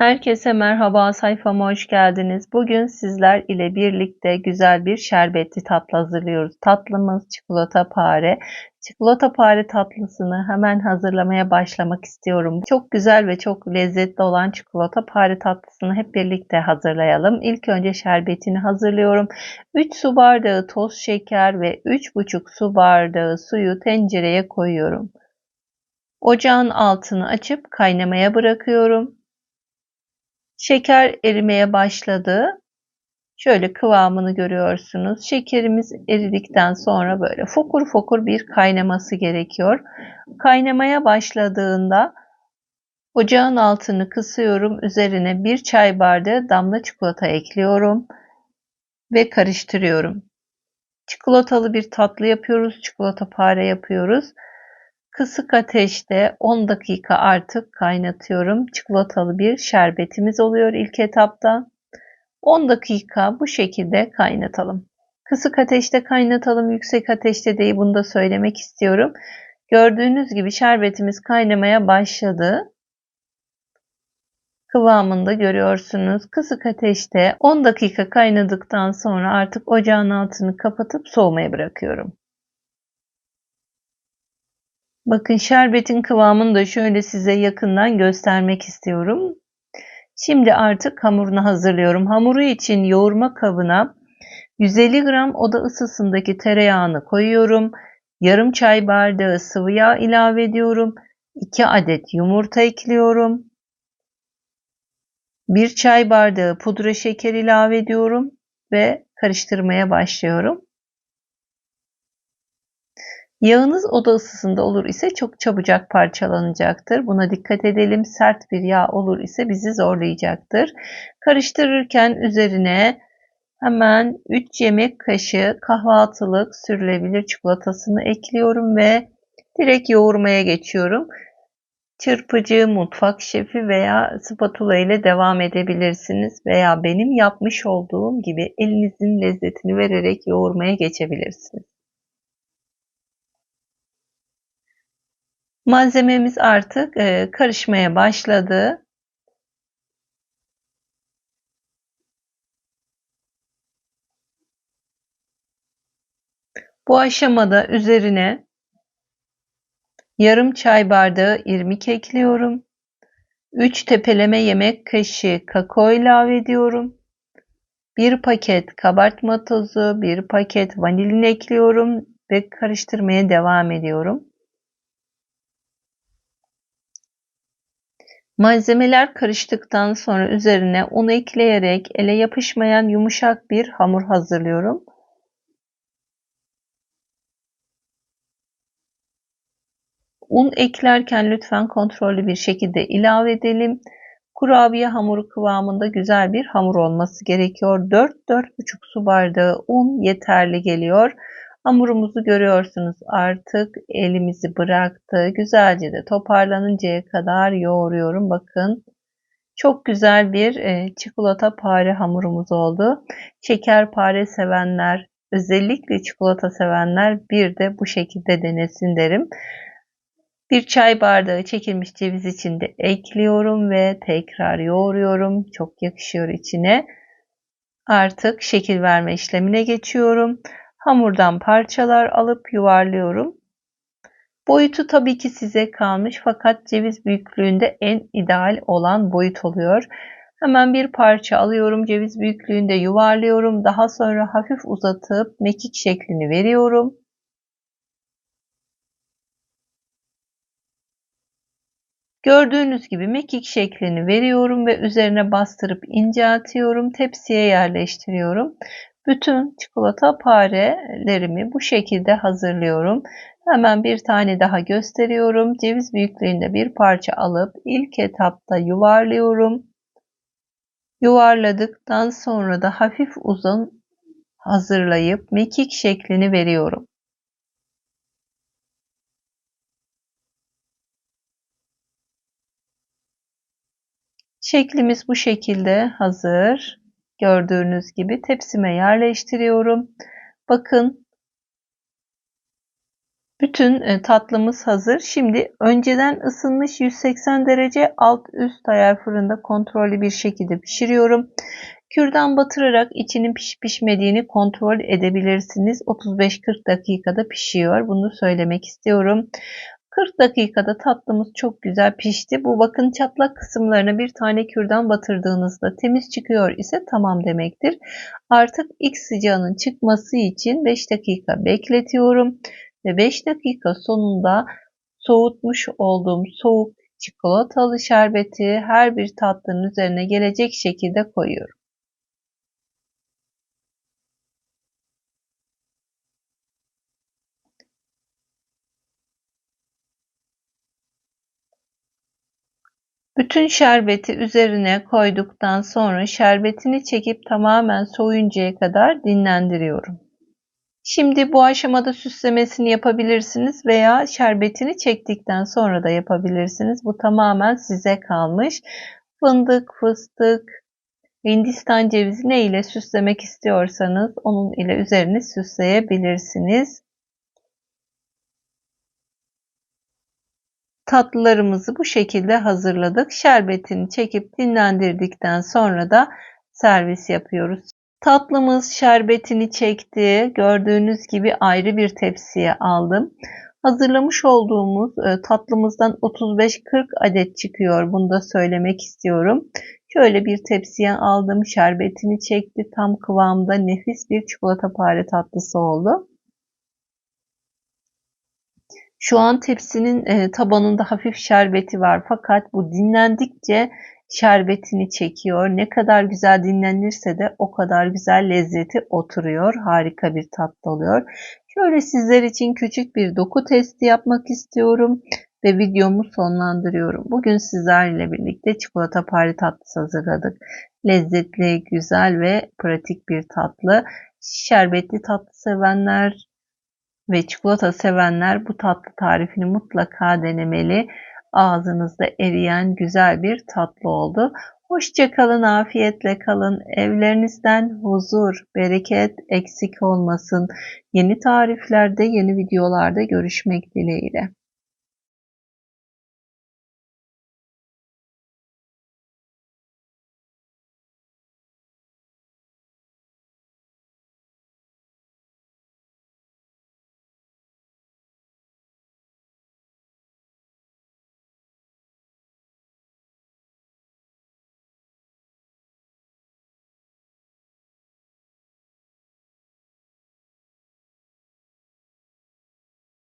Herkese merhaba, sayfama hoş geldiniz. Bugün sizler ile birlikte güzel bir şerbetli tatlı hazırlıyoruz. Tatlımız çikolata pare. Çikolata pare tatlısını hemen hazırlamaya başlamak istiyorum. Çok güzel ve çok lezzetli olan çikolata pare tatlısını hep birlikte hazırlayalım. İlk önce şerbetini hazırlıyorum. 3 su bardağı toz şeker ve 3,5 su bardağı suyu tencereye koyuyorum. Ocağın altını açıp kaynamaya bırakıyorum. Şeker erimeye başladı. Şöyle kıvamını görüyorsunuz. Şekerimiz eridikten sonra böyle fokur fokur bir kaynaması gerekiyor. Kaynamaya başladığında ocağın altını kısıyorum. Üzerine bir çay bardağı damla çikolata ekliyorum ve karıştırıyorum. Çikolatalı bir tatlı yapıyoruz. Çikolata pare yapıyoruz. Kısık ateşte 10 dakika artık kaynatıyorum. Çikolatalı bir şerbetimiz oluyor ilk etapta. 10 dakika bu şekilde kaynatalım. Kısık ateşte kaynatalım, yüksek ateşte değil bunu da söylemek istiyorum. Gördüğünüz gibi şerbetimiz kaynamaya başladı. Kıvamında görüyorsunuz. Kısık ateşte 10 dakika kaynadıktan sonra artık ocağın altını kapatıp soğumaya bırakıyorum. Bakın şerbetin kıvamını da şöyle size yakından göstermek istiyorum. Şimdi artık hamurunu hazırlıyorum. Hamuru için yoğurma kabına 150 gram oda ısısındaki tereyağını koyuyorum. Yarım çay bardağı sıvı yağ ilave ediyorum. 2 adet yumurta ekliyorum. 1 çay bardağı pudra şeker ilave ediyorum ve karıştırmaya başlıyorum. Yağınız oda ısısında olur ise çok çabucak parçalanacaktır. Buna dikkat edelim. Sert bir yağ olur ise bizi zorlayacaktır. Karıştırırken üzerine hemen 3 yemek kaşığı kahvaltılık sürülebilir çikolatasını ekliyorum ve direkt yoğurmaya geçiyorum. Çırpıcı, mutfak şefi veya spatula ile devam edebilirsiniz veya benim yapmış olduğum gibi elinizin lezzetini vererek yoğurmaya geçebilirsiniz. Malzememiz artık e, karışmaya başladı. Bu aşamada üzerine yarım çay bardağı irmik ekliyorum. 3 tepeleme yemek kaşığı kakao ilave ediyorum. 1 paket kabartma tozu, 1 paket vanilin ekliyorum ve karıştırmaya devam ediyorum. Malzemeler karıştıktan sonra üzerine un ekleyerek ele yapışmayan yumuşak bir hamur hazırlıyorum. Un eklerken lütfen kontrollü bir şekilde ilave edelim. Kurabiye hamuru kıvamında güzel bir hamur olması gerekiyor. 4-4,5 su bardağı un yeterli geliyor. Hamurumuzu görüyorsunuz artık elimizi bıraktı. Güzelce de toparlanıncaya kadar yoğuruyorum. Bakın çok güzel bir e, çikolata pare hamurumuz oldu. Şeker pare sevenler, özellikle çikolata sevenler bir de bu şekilde denesin derim. Bir çay bardağı çekilmiş ceviz içinde ekliyorum ve tekrar yoğuruyorum. Çok yakışıyor içine. Artık şekil verme işlemine geçiyorum. Hamurdan parçalar alıp yuvarlıyorum. Boyutu tabii ki size kalmış fakat ceviz büyüklüğünde en ideal olan boyut oluyor. Hemen bir parça alıyorum. Ceviz büyüklüğünde yuvarlıyorum. Daha sonra hafif uzatıp mekik şeklini veriyorum. Gördüğünüz gibi mekik şeklini veriyorum ve üzerine bastırıp ince atıyorum. Tepsiye yerleştiriyorum. Bütün çikolata parelerimi bu şekilde hazırlıyorum. Hemen bir tane daha gösteriyorum. Ceviz büyüklüğünde bir parça alıp ilk etapta yuvarlıyorum. Yuvarladıktan sonra da hafif uzun hazırlayıp mekik şeklini veriyorum. Şeklimiz bu şekilde hazır. Gördüğünüz gibi tepsime yerleştiriyorum. Bakın Bütün e, tatlımız hazır. Şimdi önceden ısınmış 180 derece alt üst ayar fırında kontrollü bir şekilde pişiriyorum. Kürdan batırarak içinin pişip pişmediğini kontrol edebilirsiniz. 35-40 dakikada pişiyor. Bunu söylemek istiyorum. 40 dakikada tatlımız çok güzel pişti. Bu bakın çatlak kısımlarına bir tane kürdan batırdığınızda temiz çıkıyor ise tamam demektir. Artık ilk sıcağının çıkması için 5 dakika bekletiyorum ve 5 dakika sonunda soğutmuş olduğum soğuk çikolatalı şerbeti her bir tatlının üzerine gelecek şekilde koyuyorum. Bütün şerbeti üzerine koyduktan sonra şerbetini çekip tamamen soğuyuncaya kadar dinlendiriyorum. Şimdi bu aşamada süslemesini yapabilirsiniz veya şerbetini çektikten sonra da yapabilirsiniz. Bu tamamen size kalmış. Fındık, fıstık, Hindistan cevizi ne ile süslemek istiyorsanız onun ile üzerini süsleyebilirsiniz. Tatlılarımızı bu şekilde hazırladık. Şerbetini çekip dinlendirdikten sonra da servis yapıyoruz. Tatlımız şerbetini çekti. Gördüğünüz gibi ayrı bir tepsiye aldım. Hazırlamış olduğumuz e, tatlımızdan 35-40 adet çıkıyor. Bunu da söylemek istiyorum. Şöyle bir tepsiye aldım. Şerbetini çekti. Tam kıvamda nefis bir çikolata pare tatlısı oldu. Şu an tepsinin e, tabanında hafif şerbeti var fakat bu dinlendikçe şerbetini çekiyor. Ne kadar güzel dinlenirse de o kadar güzel lezzeti oturuyor. Harika bir tatlı oluyor. Şöyle sizler için küçük bir doku testi yapmak istiyorum ve videomu sonlandırıyorum. Bugün sizlerle birlikte çikolata pari tatlısı hazırladık. Lezzetli, güzel ve pratik bir tatlı. Şerbetli tatlı sevenler ve çikolata sevenler bu tatlı tarifini mutlaka denemeli. Ağzınızda eriyen güzel bir tatlı oldu. Hoşça kalın, afiyetle kalın. Evlerinizden huzur, bereket eksik olmasın. Yeni tariflerde, yeni videolarda görüşmek dileğiyle.